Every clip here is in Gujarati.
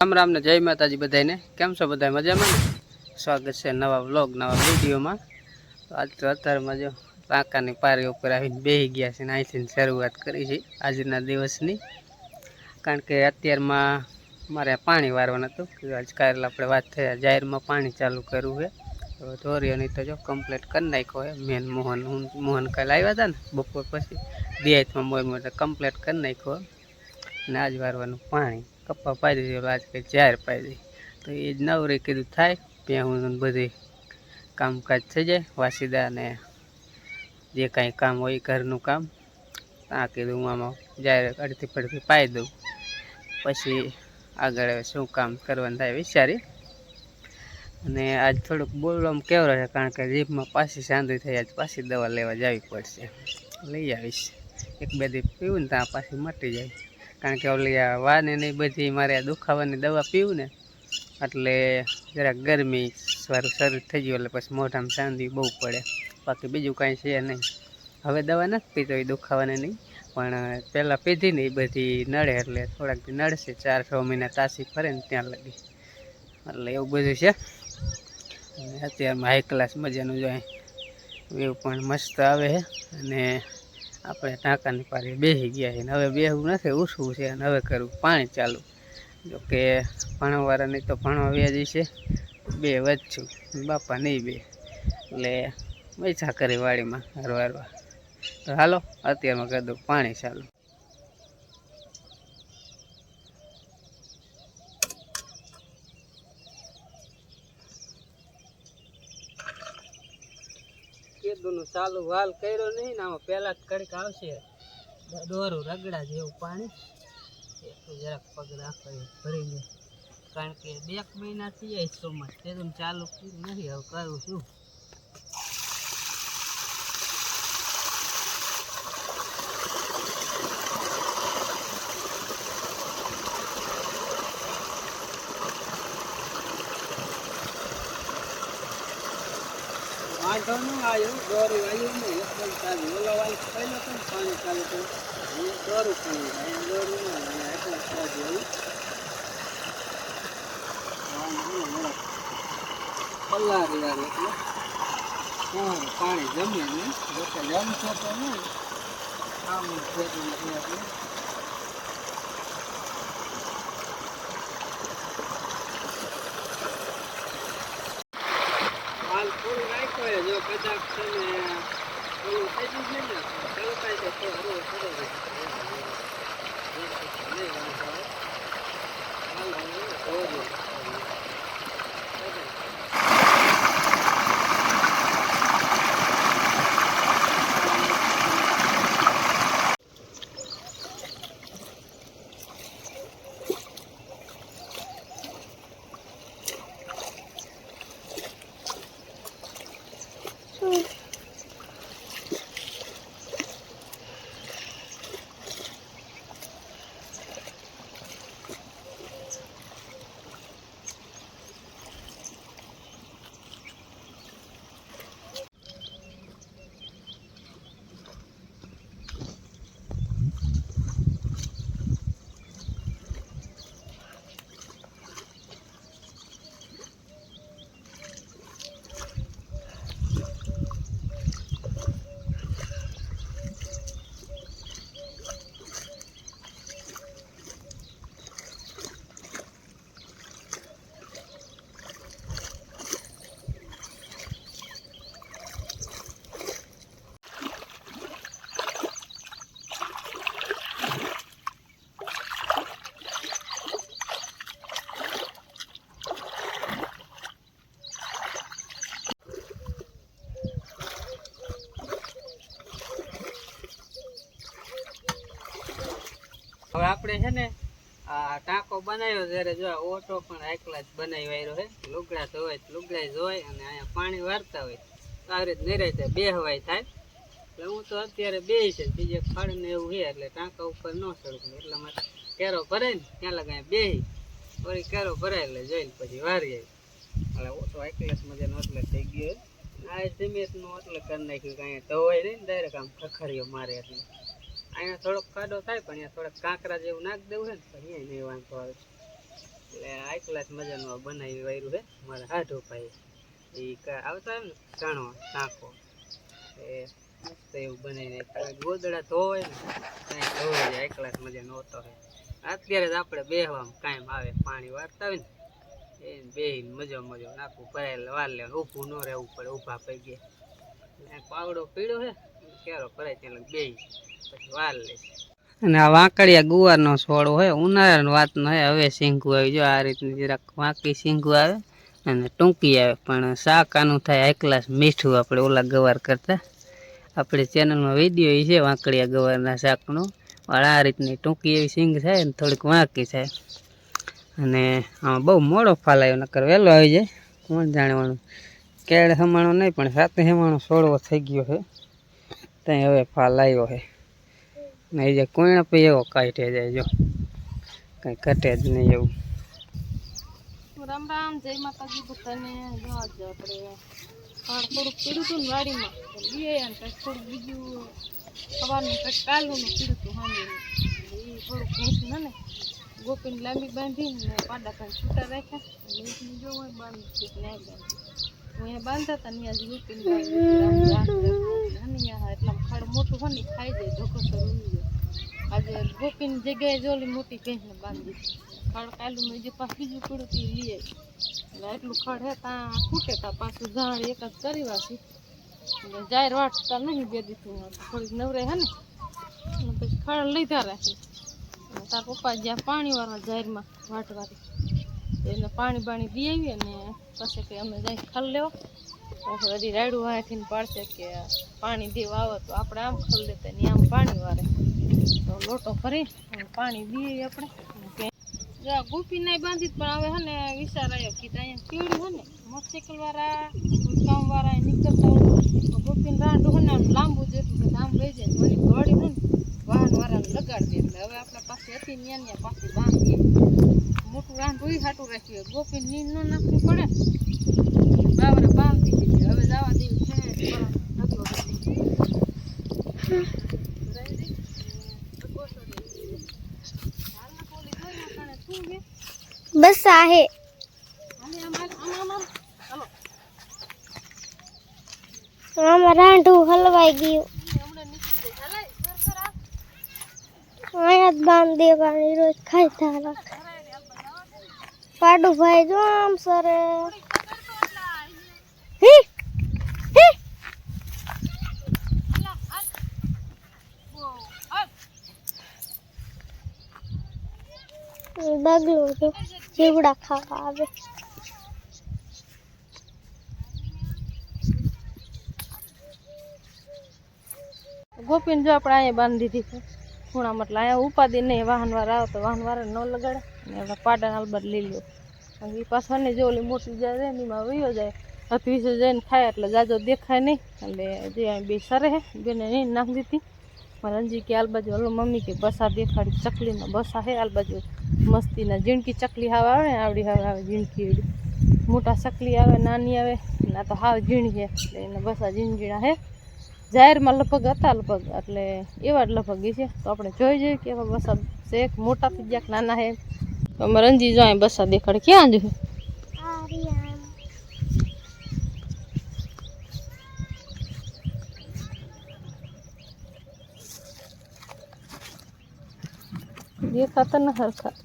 રામ રામ ને જય માતાજી બધાને કેમ છો બધા મજામાં સ્વાગત છે નવા વ્લોગ, નવા વિડીયોમાં. તો આજ તો અત્યારમાં જો કાંકાની પારી ઉપર આવીને બેસી ગયા છે અને અહીંથી શરૂઆત કરી છે આજના દિવસની. કારણ કે અત્યારમાં મારે પાણી વારવાનું હતું આજ કાલ આપણે વાત થઈ જાહેરમાં પાણી ચાલુ કરવું છે. તો ધોરીઓની તો જો કમ્પ્લીટ કરી નાખ્યો હોય મેન મોહન મોહન કાલે આવ્યા હતા ને બપોર પછી. દિયાતમાં મોર મોટા કમ્પ્લીટ કરી નાખ્યો ને આજ વારવાનું પાણી. કપ્પા પાઈ દીધી આજ કંઈ ચાર દીધી. તો એ જ નવરે કીધું, થાય, ત્યાં હું બધી કામકાજ થઈ જાય વાસીદા ને જે કાંઈ કામ હોય ઘરનું કામ. આ કીધું, હું આમાં જ્યારે અડધી પડતી પાઈ દઉં. પછી આગળ શું કામ કરવાનું થાય વિચારી. અને આજ થોડુંક બોલવામાં કેવો છે, કારણ કે જીભમાં પાછી સાંધી થઈ, આજ પાછી દવા લેવા જવી પડશે. લઈ આવીશ. એક બે દીપ પીવું ને ત્યાં પાછી મટી જાય. કારણ કે ઓલી આ વાને ને બધી મારે દુખાવાની દવા પીવું ને, એટલે જરાક ગરમી સારું શરૂ થઈ ગયું, એટલે પછી મોઢામાં સાંધી બહુ પડે. બાકી બીજું કાંઈ છે નહીં. હવે દવા નથી પીતો એ દુખાવાને નહીં પણ પહેલાં પીધી ને એ બધી નડે એટલે થોડાક નડશે ચાર છ મહિના તાસી ફરે ને ત્યાં લગી. એટલે એવું બધું છે. અત્યારમાં હાઈ ક્લાસ મજાનું જાય વ્યૂ પણ મસ્ત આવે છે. અને આપણે ટાંકાની પારે બેસી ગયા છે હવે બેહવું નથી ઉઠવું છે અને હવે કરવું પાણી ચાલુ. જો કે ભણવાવાળાની તો ભણવા વ્યાજી છે, બે વધશું, બાપા નહીં બે. એટલે મૈસા કરી વાડીમાં હરવા હરવા તો હાલો, અત્યારમાં કરી દઉં, પાણી ચાલુ. કીધું ચાલુ વાલ કર્યો નહીં ને આમાં પહેલા જ કડીક આવશે. દોરું રગડા જેવું પાણી. એટલું જરાક પગ રાખો એ ભરીને. કારણ કે બે એક મહિના થઈ જાય ચોમાસ તે ચાલુ નથી હવે કરું શું? નહીં આવ્યું દોરી આવ્યું નહીં એકદમ ચાલુ ઓલો વાલ પહેલો પણ પાણી ચાલુ કર્યું અહીંયા દોરું પાણી અહીંયા દોરું ના આવે અહીંયા એકલા ચાલુ આવ્યું પલ્લારી વાર એટલે તમારું પાણી જમે ને જોકે જમશો તો નહીં. આમ છે એટલે રાખ્યો છે જો કદાચ છે ને ઓલું થઈ ગયું છે ને તળકાય છે તો હરવો કરો છે હવે આપણે છે ને આ ટાંકો બનાવ્યો જ્યારે જો ઓટો પણ એકલા જ બનાવી વાયરો છે. લુગડા ધોવાય લુગડા ધોવાય અને અહીંયા પાણી વારતા હોય તો આવી રીતે નિરાયતે બે હવાય થાય. એટલે હું તો અત્યારે બે છે બીજે ફળ ને એવું છે એટલે ટાંકા ઉપર ન ચડતું એટલા માટે કેરો ભરાય ને ત્યાં લગાય બે વળી કેરો ભરાય એટલે જોઈને પછી વારી આવી એટલે ઓટો એકલા જ મજાનો એટલે થઈ ગયો. આ સિમેન્ટનું એટલે કરી નાખ્યું કાંઈ ધોવાય નહીં ને ડાયરેક્ટ આમ ખખરીઓ મારે એટલે. અહીંયા થોડોક કાદો થાય, પણ અહીંયા થોડાક કાંકરા જેવું નાખી દેવું છે ને, તો અહીંયા નહીં વાંધો આવે. એટલે આ ક્લાસ મજાનું બનાવી વાયરું છે, મારા હાથો ભાઈ. એ આવતા હોય ને ચાણો કાંકો એ મસ્ત એવું બનાવીને ગોદડા ધોવાય ને, કાંઈ ધોવાય જાય ક્લાસ મજાનો હોતો હોય. અત્યારે જ આપણે બેહવામાં કાંઈ આવે, પાણી વારતા હોય ને એ બેહીને મજો મજો નાખવું. ભરાયેલ વાર લેવાનું ઊભું ન રહેવું પડે, ઊભા એટલે પાવડો પીળો છે. કેરો ભરાય તેને બે પછી વાર લે. અને આ વાંકડિયા ગુવારનો છોડ હોય, ઉનાળાનો ન હોય, હવે શીંગું આવી. જો આ રીતની જરાક વાંકી શીંગું આવે અને ટૂંકી આવે, પણ શાક આનું થાય હાઈ ક્લાસ મીઠું આપણે ઓલા ગવાર કરતાં. આપણે ચેનલમાં વીડિયો છે વાંકડિયા ગવારના શાકનો. પણ આ રીતની ટૂંકી એવી શીંગ થાય ને થોડીક વાંકી થાય. અને આમાં બહુ મોડો ફાલ આવ્યો, નકર વહેલો આવી જાય. કોણ જાણવાનું કેળ હમાણો નહીં, પણ સાથે હમાણો સોળવો થઈ ગયો છે. ત્યાં હવે ફાલ આવ્યો છે ને એ જે કોઈણ પછી એવો કાઢે જાય જો કંઈ ઘટે જ નહીં એવું રામ રામ જય માતાજી બધાને જો આજે આપણે ફળ થોડુંક પીડ્યું હતું ને વાડીમાં તો લઈએ અને કંઈક થોડુંક બીજું સવારનું કંઈક કાલુનું પીડ્યું હતું હામીનું એ થોડુંક ભેંસું ને ગોપીને લાંબી બાંધીને ને પાડા કાંઈ છૂટા રાખ્યા ભેંસને જો હું બાંધી કે નહીં બાંધી હું અહીંયા બાંધતા હતા ને ત્યાં ગોપીને બાંધી એટલા ખડ મોટું હોય ને ખાઈ જાય ધોકો ઉડી જાય આજે ગોપીની જગ્યાએ જોલી મોટી ભેંસને બાંધી ખડ કાલું મેં જે પાછું બીજું કુડતી હતું લઈ આવી. એટલે એટલું ખડ હે ત્યાં ફૂટે ત્યાં પાછું ઝાડ એક જ કરી વાસી એટલે જાહેર વાટતા નહીં બે દીધું થોડીક નવરાય હે ને. પછી ખડ લીધા રાખી. અને તાર પપ્પા જ્યાં પાણીવાળા જાહેરમાં વાટવાથી એને પાણી બાણી દઈ આવીએ ને પછી અમે જાય ખલ લેવા. હજી રાયડું વાંચીને પાડશે કે પાણી દેવા આવે તો આપણે આમ ખલ લેતા ને આમ પાણી વારે. તો લોટો ભરી પાણી દઈએ આપણે. કે ગોપી નાય બાંધી પણ હવે હે ને આવ્યો કીધા અહીંયા પીળું હે ને મોટરસાઇકલ વાળા કામ વાળા નીકળતા હોય તો ગોપીને રાંડું હે ને આમ લાંબુ જેટલું કે આમ લઈ જાય વળી દોડી હે ને વાહન વાળાને લગાડી દે. એટલે હવે આપણા પાસે હતી ન્યા ન્યા પાસે બાંધીએ. મોટું રાંધું ઈ હાટું રાખ્યું. ગોપી નીંદ ન નાખવી પડે. બાવરે બાંધી જવા દેવું છે ઢગલો બસ आहे. આમાં રાંઢું હલવાઈ ગયું અહીંયા જ બાંધ દેવાની રોજ ખાઈ રાખ પાડું ભાઈ જો આમ સરે હી, હી. બગલું જો જીવડા ખાવા આવે ગોપીને જો આપણે અહીંયા બાંધી દીધી છે ખૂણામાં એટલે અહીંયા ઉપાદી નહીં વાહન વાળા આવે તો વાહન વાળા ન લગાડે ને આપણે પાડાને અલબત્ત લઈ લ્યો અને એ પાછા ને જો ઓલી મોટી જાય છે ને એમાં વયો જાય અતવીસે જઈને ખાય એટલે જાજો દેખાય નહીં એટલે જે અહીં બે સરે હે બેને નહીં નાખી દીધી મારા અંજી કે આલ બાજુ હલો મમ્મી કે બસા દેખાડી ચકલીના બસા હે આલ બાજુ મસ્તીના ઝીણકી ચકલી હાવ આવે ને આવડી, હાવ આવે ઝીણકી એવડી. મોટા ચકલી આવે, નાની આવે, ના તો હાવ ઝીણી એટલે એને બસા જીણ હે. જાહેરમાં લગભગ હતા, લગભગ એટલે એવા જ લગભગ છે. તો આપણે જોઈ જોઈએ કે એવા બસા છે મોટા થઈ ગયા નાના હે. તો અમારે રંજી જો અહીં બસા દેખાડે ક્યાં જો આર્યા દેખાતા ન હરખા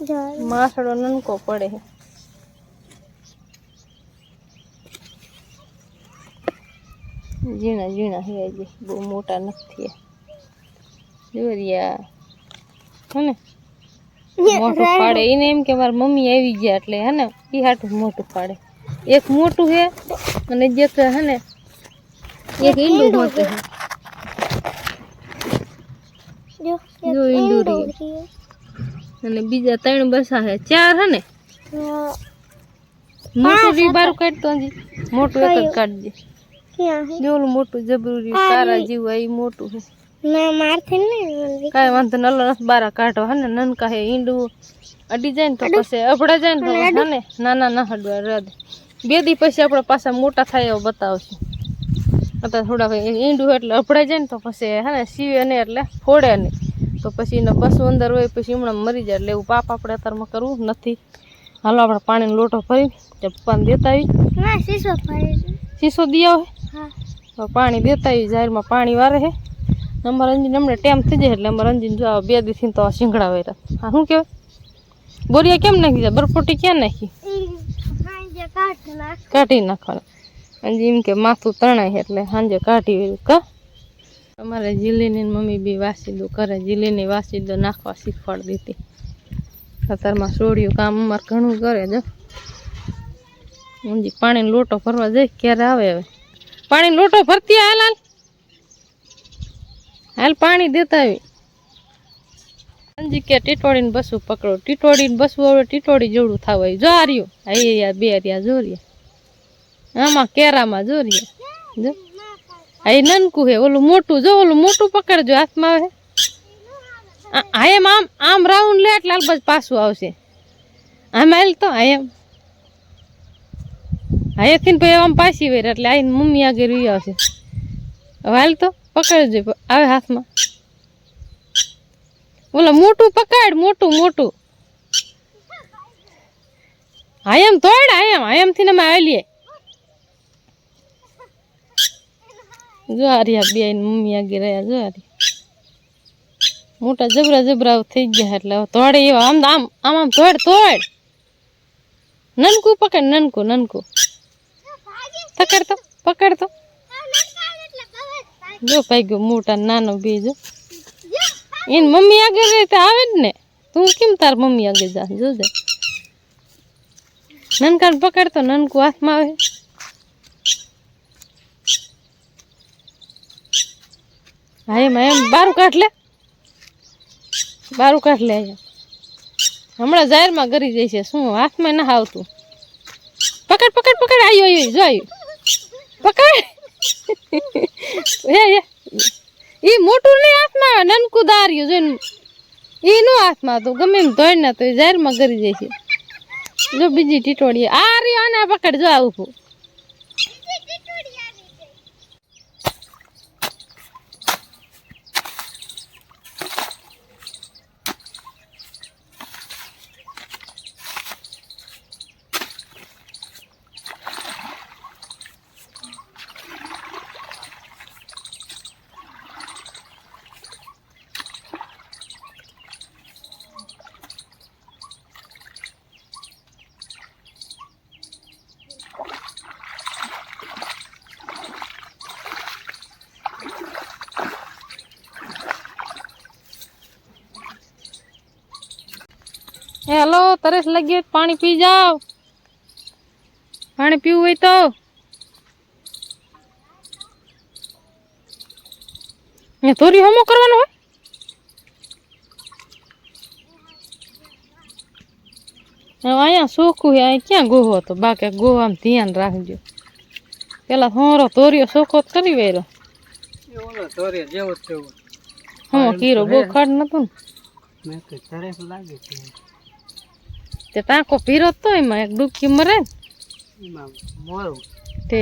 જાય માસડો નનકો પડે છે ઝીણા ઝીણા હે હજી બહુ મોટા નથી જોરિયા હે ને મોટું પાડે એને એમ કે મારી મમ્મી આવી ગયા એટલે હે ને એ હાટું મોટું પાડે એક મોટું છે અને જે કે હે ને એક ઈંડું મોટું છે જો જો અને બીજા ત્રણ બસા છે. ચાર હે ને? મોટું રી બારું કાઢતો હજી. મોટું એક જ કાઢજે. ક્યાં હે? જો મોટું જબરૂરી તારા જેવું આ મોટું છે ના મારથી નહીં કાંઈ વાંધો નલો બારા કાઢો હે ને. નનકા હે ઈંડું. અડી જાય ને તો પછી અભડા જાય ને તો હે ને? નાના ના હડવા રદ બે દી પછી આપણે પાછા મોટા થાય એવો બતાવશું. અત્યારે થોડા ઈંડું એટલે અભડાઈ જાય ને તો પછી હે ને સીવે નહીં એટલે ફોડે નહીં તો પછી એને બસું અંદર હોય પછી હમણાં મરી જાય એટલે એવું પાપ આપણે અત્યારમાં કરવું નથી. હાલો આપણે પાણીનો લોટો ભરી તે પપ્પાને દેતા આવી ના શીશો ફરી શીશો દિયા હોય હા. તો પાણી દેતા આવી જાહેરમાં પાણી વારે છે અમારા અંજીન હમણાં ટેમ થઈ જાય એટલે અમારા અંજીન જો આ બે દીથી તો આ શીંગડા વેરા હા શું કહેવાય? બોરિયા કેમ નાખી છે બરફોટી ક્યાં નાખી? ઈ સાંજે કાઢ નાખ. કાઢી નાખવાના. અંજી એમ કે માથું તણાય છે એટલે સાંજે કાઢી વેરું કા? અમારે જીલીની મમ્મી બી વાસીદું કરે. જીલીની વાસીદો નાખવા શીખવાડી દીધી. અત્યારમાં સોડિયું કામ અમારે ઘણું કરે જો. અંજી પાણીનો લોટો ભરવા જાય ક્યારે આવે હવે? પાણીનો લોટો ભરતી હાલ હાલ. હાલ પાણી દેતા આવી. અંજી કે ટીટોળીને બસું પકડો. ટીટોળીને બસવું હવે ટીટોડી જેવડું થવાય જો આ રહ્યું આ બે રહ્યા. જોરિયા આમાં કેરામાં જોરીએ જો. એ નનકું હે, ઓલું મોટું, જો ઓલું મોટું પકડજો, હાથમાં આવે. આ એમ આમ આમ રાઉન્ડ લે એટલે અલબત્ત પાછું આવશે. આમ આવેલ તો, આ એમ. અહીંયાથી એથી પછી આમ પાછી વેર એટલે આઈને મમ્મી આગળ રહી આવશે. હવે હાલ તો, પકડજો આવે હાથમાં. ઓલા મોટું પકડ, મોટું મોટું. આયમ તોડ આયમ હા એમથી અમે આવીએ જો આ બેન મમ્મી આગળ રહ્યા જો મોટા જબરા જબરા થઈ ગયા એટલે તોડે એવા, આમ આમ આમ આમ તોડ તોડ નનકું પકડ, નનકું નનકું. પકડ તો પકડ તો જો પાઈ ગયો મોટા નાનો બીજો એની મમ્મી આગળ રહે તો આવે જ ને. તું કેમ તાર મમ્મી આગળ જા, જોજે. નનકાને પકડતો, નનકું હાથમાં આવે. હા, એમ એમ, બારું કાઢ લે. બારું કાઢ લે હમણાં જાહેરમાં ગરી જાય છે, શું, હાથમાં ના આવતું પકડ પકડ પકડ આવ્યો આવ્યો જો આવ્યું પકડ. હે ઈ મોટું નહીં હાથમાં, નનકું દાર્યું, જોઈને. એ નો હાથમાં હતું, ગમે એમ ધોઈ ના તો એ જાહેરમાં ગરી જાય છે. જો બીજી ટીટોડી આ રહ્યો આને પકડ, જો આવું હેલો તરસ લાગી હોય તો પાણી પી જાઓ. પાણી પીવું હોય તો. એ થોડી હમો કરવાનો હોય? હવે અહીંયા સોખું છે અહીં ક્યાં ગોહો હતો? બાકી ગોહો આમ ધ્યાન રાખજો. પેલા હોરો તોર્યો સોખો તો કરી વેરો. એ ઓલો ધોરે જેવો જ તેવો હમો કીરો બહુ ખાડ નતું ને. મેં તો તરસ લાગે છે. તે ટાંકો પીરો તો એમાં એક ડૂબકી મરે. તે.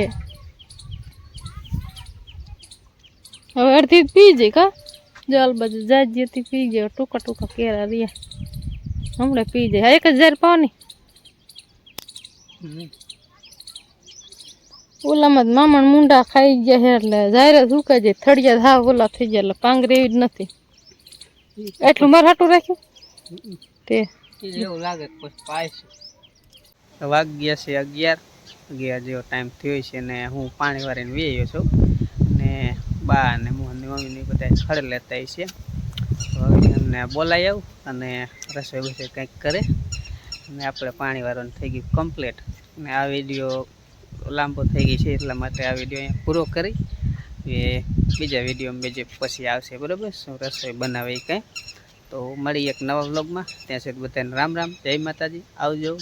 હવે અડધી પી જાય કા? જલ બાજુ જાજી હતી પી જાય ટૂંકા ટૂંકા કેરા રહ્યા. હમણાં પી જાય એક હજાર પાવની. ઓલામાં જ મામણ મુંડા ખાઈ ગયા છે એટલે જાહેર સુકાઈ જાય. થળિયા હાવ ઓલા થઈ ગયા એટલે પાંગરે એવી જ નથી. એટલું મારે હાટું રાખ્યું? તે. એવું લાગે કોઈ પછી વાગ્યા છે અગિયાર. અગિયાર જેવો ટાઈમ થયો છે ને હું પાણી વાળીને વેયો છું. ને બા અને મોહનની મમ્મીને બધા ખડ લેતા છે એમને બોલાવી આવું અને રસોઈ બસોઈ કંઈક કરે. અને આપણે પાણી વાળવાનું થઈ ગયું કમ્પ્લીટ અને આ વીડિયો લાંબો થઈ ગઈ છે એટલા માટે આ વીડિયો અહીંયા પૂરો કરી. એ બીજા વીડિયો બીજે પછી આવશે, બરાબર? શું રસોઈ બનાવે કંઈ? તો મળી એક નવા વ્લોગમાં ત્યાં સુધી બધાને રામ રામ. જય માતાજી. આવજો.